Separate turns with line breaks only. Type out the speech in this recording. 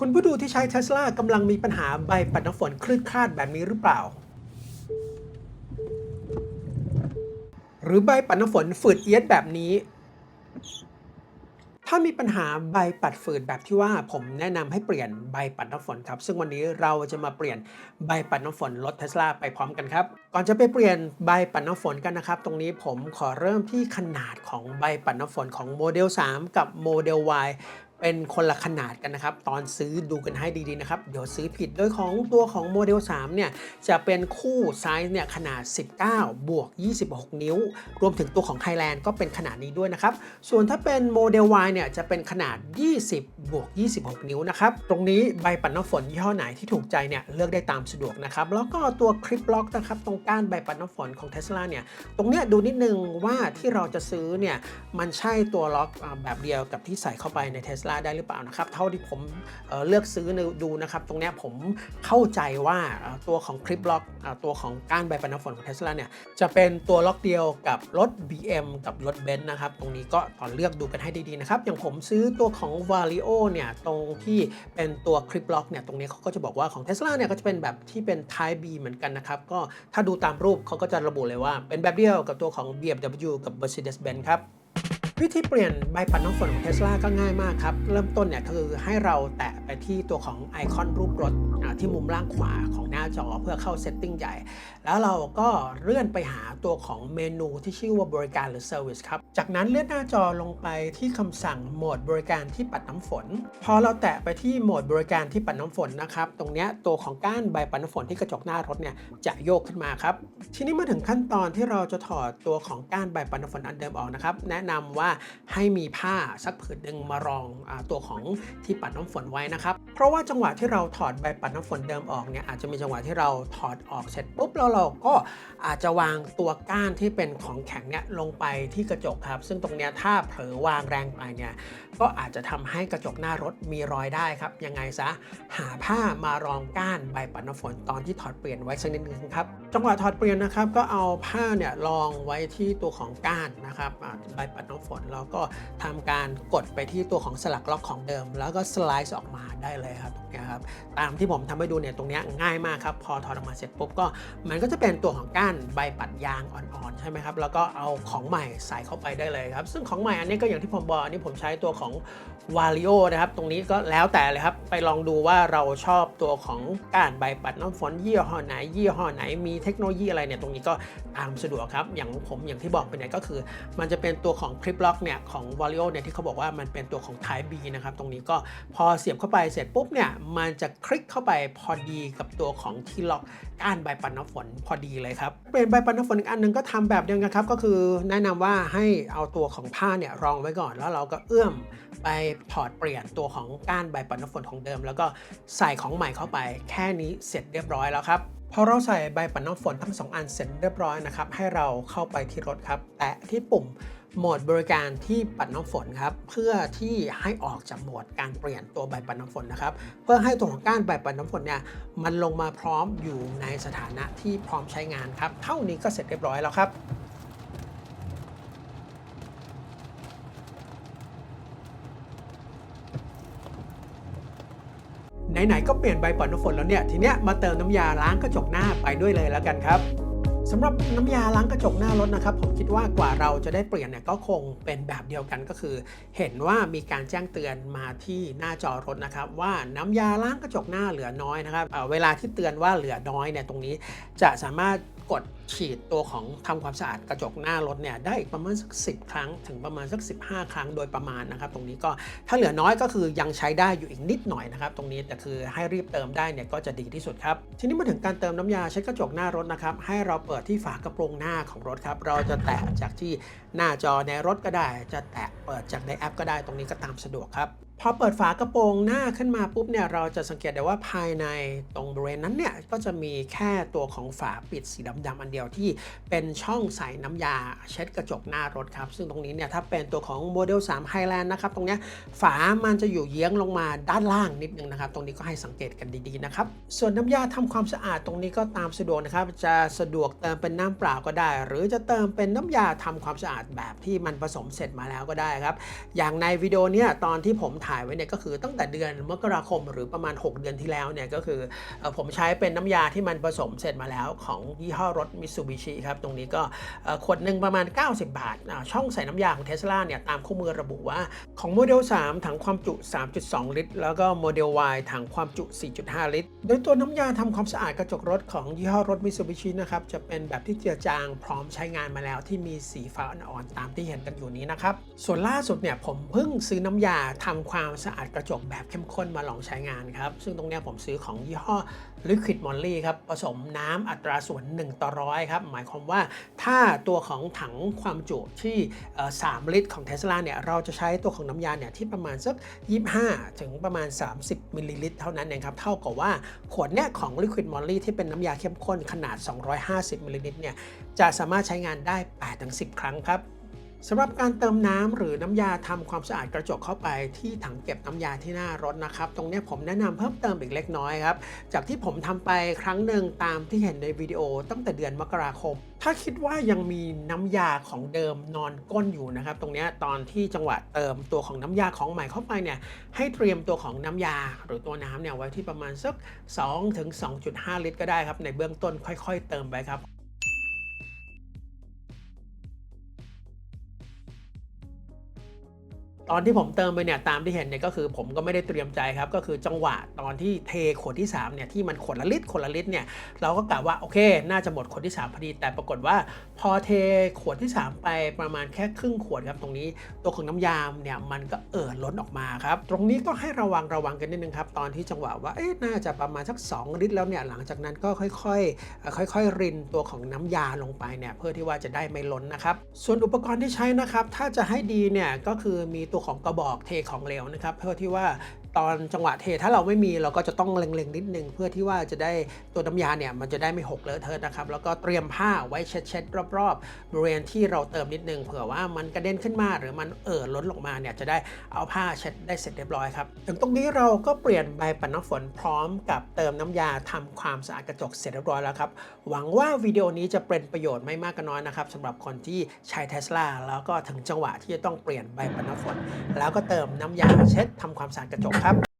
คุณผู้ดูที่ใช้ Tesla กำลังมีปัญหาใบปัดน้ำฝนคลื่นคลาดแบบนี้หรือเปล่า หรือใบปัดน้ำฝนฝืดเอียดแบบนี้ ถ้ามีปัญหาใบปัดฝืดแบบที่ว่าผมแนะนำให้เปลี่ยนใบปัดน้ำฝนครับ ซึ่งวันนี้เราจะมาเปลี่ยนใบปัดน้ำฝนรถ Tesla ไปพร้อมกันครับ ก่อนจะไปเปลี่ยนใบปัดน้ำฝนกันนะครับ ตรงนี้ผมขอเริ่มที่ขนาดของใบปัดน้ำฝนของโมเดล 3 กับโมเดล Y เป็นคนละขนาดกันนะครับ ตอนซื้อดูกันให้ดีๆนะครับ เดี๋ยวซื้อผิดโดยของตัวของโมเดล 3 เนี่ย จะเป็นคู่ไซส์เนี่ยขนาด 19 บวก 26 นิ้ว รวมถึงตัวของ Thailand ก็เป็นขนาดนี้ด้วยนะครับ ส่วนถ้าเป็นโมเดล Y เนี่ยจะเป็นขนาด 20 บวก 26 นิ้วนะครับ ตรงนี้ใบปัดน้ำฝนยี่ห้อไหนที่ถูกใจเนี่ยเลือกได้ตามสะดวกนะครับ แล้วก็ตัวคลิปล็อกนะครับตรงก้านใบปัดน้ำฝนของ Tesla เนี่ย ตรงเนี้ยดูนิดนึงว่าที่เราจะซื้อเนี่ยมันใช่ตัวล็อกแบบเดียวกับที่ใส่เข้าไปใน Tesla ได้หรือเปล่านะครับ เท่าที่ผมเเลือกซื้อดูนะครับ ตรงนี้ผมเข้าใจว่าตัวของคลิปล็อกตัวของก้านใบปัดน้ำฝนของ Tesla เนี่ยจะเป็นตัวล็อกเดียวกับรถ BM กับรถ Benz นะครับ ตรงนี้ก็ตอนเลือกดูกันให้ดีๆนะครับ อย่างผมซื้อตัวของ Vario เนี่ยตรงที่เป็นตัวคลิปล็อกเนี่ยตรงนี้เขาก็จะบอกว่าของ Tesla เนี่ยก็จะเป็นแบบที่เป็น Type B เหมือนกันนะครับ ก็ถ้าดูตามรูปเขาก็จะระบุเลยว่า เป็นแบบเดียวกับตัวของ BMW กับ Mercedes-Benz ครับ วิธีเปลี่ยนใบปัดน้ำฝนของเทสลาก็ง่ายมากครับ เริ่มต้นเนี่ยคือให้เราแตะไปที่ตัวของไอคอนรูปรถที่มุมล่างขวาของหน้าจอเพื่อเข้าเซตติ้งใหญ่ แล้วเราก็เลื่อนไปหาตัวของเมนูที่ชื่อว่าบริการหรือ Service ครับ จากนั้นเลื่อนหน้าจอลงไปที่คำสั่งโหมดบริการที่ปัดน้ำฝน พอเราแตะไปที่โหมดบริการที่ปัดน้ำฝนนะครับ ตรงนี้ตัวของก้านใบปัดน้ำฝนที่กระจกหน้ารถเนี่ยจะโยกขึ้นมาครับ ทีนี้มาถึงขั้นตอนที่เราจะถอดตัวของก้านใบปัดน้ำฝนอันเดิมออกนะครับ แนะนำว่าให้มีผ้าสักผืนหนึ่งมารองอตัวของที่ปัดน้ำฝนไว้นะครับ เพราะว่าจังหวะที่เราถอดใบปัดน้ำฝนเดิมออกเนี่ยอาจจะมีจังหวะที่เราถอดออกเสร็จปุ๊บแล้วเราก็อาจจะวางตัวก้านที่เป็นของแข็งเนี่ยลงไปที่กระจกครับซึ่งตรงเนี้ยถ้าเผลอวางแรงไปเนี่ยก็อาจจะทำให้กระจกหน้ารถมีรอยได้ครับ ยังไงซะหาผ้ามารองก้านใบปัดน้ำฝนตอนที่ถอดเปลี่ยนไว้สักนิดนึงครับจังหวะถอดเปลี่ยนนะครับก็เอาผ้าเนี่ยรองไว้ที่ตัวของก้านนะครับใบปัดน้ำฝนแล้วก็ทำการกดไปที่ตัวของสลักล็อกของเดิม แล้วก็สไลด์ออกมาได้เลยครับ นี้ยครับตามที่ผมทำให้ดูเนี่ยตรงนี้ง่ายมากครับพอถอดออกมาเสร็จปุ๊บก็มันก็จะเป็นตัวของก้านใบปัดยางอ่อนๆใช่ไหมครับแล้วก็เอาของใหม่ใส่เข้าไปได้เลยครับ ซึ่งของใหม่อันนี้ก็อย่างที่ผมบอกอันนี้ผมใช้ตัวของวาริโอนะครับตรงนี้ก็แล้วแต่เลยครับไปลองดูว่าเราชอบตัวของก้านใบปัดน้ำฝนยี่ห้อไหน ยี่ห้อไหนมีเทคโนโลยีอะไรเนี่ยตรงนี้ก็ตามสะดวกครับอย่างผมอย่างที่บอกไปเนี่ยก็คือ มันจะเป็นตัวของคลิปล็อกเนี่ยของวาริโอเนี่ยที่เขาบอกว่ามันเป็นตัวของ Type B นะครับตรงนี้ก็พอเสียบเข้าไปเสร็จปุ๊บเนี่ยมันจะคลิกเข้าไปพอดีกับตัวของที่ล็อกก้านใบปัดน้ำฝนพอดีเลยครับเป็นใบปัดน้ำฝนอีกอันหนึ่งก็ทำแบบเดียวกันครับ ก็คือแนะนำว่าให้เอาตัวของผ้าเนี่ยรองไว้ก่อน แล้วเราก็เอื้อมไปถอดเปลี่ยนตัวของก้านใบปัดน้ำฝนของเดิม แล้วก็ใส่ของใหม่เข้าไป แค่นี้เสร็จเรียบร้อยแล้วครับพอเราใส่ใบปัดน้ำฝนทั้งสองอันเสร็จเรียบร้อยนะครับให้เราเข้าไปที่รถครับ แตะที่ปุ่ม โหมดบริการที่ปัดน้ำฝนครับเพื่อที่ให้ออกจากโหมดการเปลี่ยนตัวใบปัดน้ำฝนนะครับ เพื่อให้ตัวของก้านใบปัดน้ำฝนเนี่ยมันลงมาพร้อมอยู่ในสถานะที่พร้อมใช้งานครับ เท่านี้ก็เสร็จเรียบร้อยแล้วครับไหนๆก็เปลี่ยนใบปัดน้ำฝนแล้วเนี่ยทีเนี้ยมาเติมน้ำยาล้างกระจกหน้าไปด้วยเลยแล้วกันครับ สำหรับน้ำยาล้างกระจกหน้ารถนะครับ ผมคิดว่ากว่าเราจะได้เปลี่ยนเนี่ยก็คงเป็นแบบเดียวกันก็คือ เห็นว่ามีการแจ้งเตือนมาที่หน้าจอรถนะครับว่าน้ำยาล้างกระจกหน้าเหลือน้อยนะครับเเวลาที่เตือนว่าเหลือน้อยเนี่ยตรงนี้จะสามารถ กดฉีดตัวของทำความสะอาดกระจกหน้ารถเนี่ยได้อีกประมาณสัก10ครั้ง ถึงประมาณสัก 15 ครั้งโดยประมาณนะครับ ตรงนี้ก็ถ้าเหลือน้อยก็คือยังใช้ได้อยู่อีกนิดหน่อยนะครับ ตรงนี้แต่คือให้รีบเติมได้เนี่ยก็จะดีที่สุดครับ ทีนี้มาถึงการเติมน้ำยาเช็ดกระจกหน้ารถนะครับ ให้เราเปิดที่ฝากระโปรงหน้าของรถครับ เราจะแตะจากที่หน้าจอในรถก็ได้ จะแตะเปิดจากในแอปก็ได้ ตรงนี้ก็ตามสะดวกครับพอเปิดฝากระโปรงหน้าขึ้นมาปุ๊บเนี่ยเราจะสังเกตได้ว่าภายในตรงบริเวณนั้นเนี่ยก็จะมีแค่ตัวของฝาปิดสีดำๆอันเดียวที่เป็นช่องใส่น้ำยาเช็ดกระจกหน้ารถครับ ซึ่งตรงนี้เนี่ยถ้าเป็นตัวของโมเดล3 Highland นะครับ ตรงเนี้ยฝามันจะอยู่เยื้องลงมาด้านล่างนิดนึงนะครับ ตรงนี้ก็ให้สังเกตกันดีๆนะครับ ส่วนน้ำยาทำความสะอาดตรงนี้ก็ตามสะดวกนะครับ จะสะดวกเติมเป็นน้ำเปล่าก็ได้ หรือจะเติมเป็นน้ำยาทำความสะอาดแบบที่มันผสมเสร็จมาแล้วก็ได้ครับ อย่างในวิดีโอเนี้ยตอนที่ผมถ่ายไว้เนี่ยก็คือตั้งแต่เดือนมกราคมหรือประมาณ 6 เดือนที่แล้วเนี่ยก็คือผมใช้เป็นน้ำยาที่มันผสมเสร็จมาแล้วของยี่ห้อรถมิ t ซูบิชิครับตรงนี้ก็ขวดหนึ่งประมาณ 90 บาทอ่าช่องใส่น้ำยาของเทสลาเนี่ยตามคู่มือระบุว่าของโมเดล 3 ถังความจุ 3.2 ลิตร แล้วก็โมเดล Y ถังความจุ 4.5 ลิตร โดยตัวน้ำยาทำความสะอาดกระจกรถของยี่ห้อรถมิ t ซูบิชินะครับจะเป็นแบบที่เจือจางพร้อมใช้งานมาแล้วที่มีสีฟ้าอ่อนๆตามที่เห็นกันอยู่นี้นะครับส่วนล่าสุดเนี่ยผมเพิ่งซื้อน้ำยาทำความความสะอาดกระจกแบบเข้มข้นมาลองใช้งานครับ ซึ่งตรงนี้ผมซื้อของยี่ห้อ Liquid Moly ครับผสมน้ำอัตราส่วน 1 ต่อร้อยครับ หมายความว่าถ้าตัวของถังความจุที่ 3 ลิตรของ Tesla เนี่ยเราจะใช้ตัวของน้ำยาเนี่ยที่ประมาณสัก 25 ถึงประมาณ 30มิลลิลิตรเท่านั้นเองครับ เท่ากับว่าขวดเนี่ยของ Liquid Moly ที่เป็นน้ำยาเข้มข้นขนาด 250มิลลิลิตรเนี่ยจะสามารถใช้งานได้ 8-10 ครั้งครับ สำหรับการเติมน้ำหรือน้ำยาทำความสะอาดกระจกเข้าไปที่ถังเก็บน้ำยาที่หน้ารถนะครับ ตรงนี้ผมแนะนำเพิ่มเติมอีกเล็กน้อยครับ จากที่ผมทำไปครั้งหนึ่งตามที่เห็นในวิดีโอตั้งแต่เดือนมกราคม ถ้าคิดว่ายังมีน้ำยาของเดิมนอนก้นอยู่นะครับ ตรงนี้ตอนที่จังหวะเติมตัวของน้ำยาของใหม่เข้าไปเนี่ยให้เตรียมตัวของน้ำยา หรือตัวน้ำเนี่ยไว้ที่ประมาณสัก2ถึง2.5 ลิตรก็ได้ครับในเบื้องต้นค่อย ๆ เติมไปครับ ตอนที่ผมเติมไปเนี่ยตามที่เห็นเนี่ยก็คือผมก็ไม่ได้เตรียมใจครับ ก็คือจังหวะตอนที่เทขวดที่3เนี่ยที่มันขวดละลิตรขวดละลิตรเนี่ยเราก็กะว่าโอเค น่าจะหมดขวดที่ 3 พอดี แต่ปรากฏว่าพอเทขวดที่ 3 ไปประมาณแค่ครึ่งขวดครับตรงนี้ ตัวของน้ำยามเนี่ยมันก็เอ่อล้นออกมาครับ ตรงนี้ก็ให้ระวังระวังกันนิดนึงครับตอนที่จังหวะว่าเอ๊ะน่าจะประมาณสัก 2 ลิตรแล้วเนี่ยหลังจากนั้นก็ค่อยๆเอ่อค่อย ๆ รินตัวของน้ำยาลงไปเนี่ยเพื่อที่ว่าจะได้ไม่ล้นนะครับส่วนอุปกรณ์ที่ใช้นะครับถ้าจะให้ดีเนี่ยก็คือมีตัวของกระบอกเทของเหลวนะครับ เพื่อที่ว่า ตอนจังหวะเทถ้าเราไม่มีเราก็จะต้องเล็งๆนิดนึงเพื่อที่ว่าจะได้ตัวน้ำยาเนี่ยมันจะได้ไม่หกเลอะเทอะนะครับแล้วก็เตรียมผ้าไว้เช็ดๆรอบๆบริเวณที่เราเติมนิดนึงเผื่อว่ามันกระเด็นขึ้นมา หรือมันเอ่อล้นลงมาเนี่ยจะได้เอาผ้าเช็ดได้เสร็จเรียบร้อยครับถึงตรงนี้เราก็เปลี่ยนใบปัดน้ำฝนพร้อมกับเติมน้ำยาทำความสะอาดกระจกเสร็จเรียบร้อยแล้วครับหวังว่าวิดีโอนี้จะเป็นประโยชน์ไม่มากก็น้อยนะครับสำหรับคนที่ใช้ Tesla แล้วก็ถึงจังหวะที่จะต้องเปลี่ยนใบปัดน้ำฝน แล้วก็เติมน้ำยาเช็ดทำความสะอาดกระจกครับ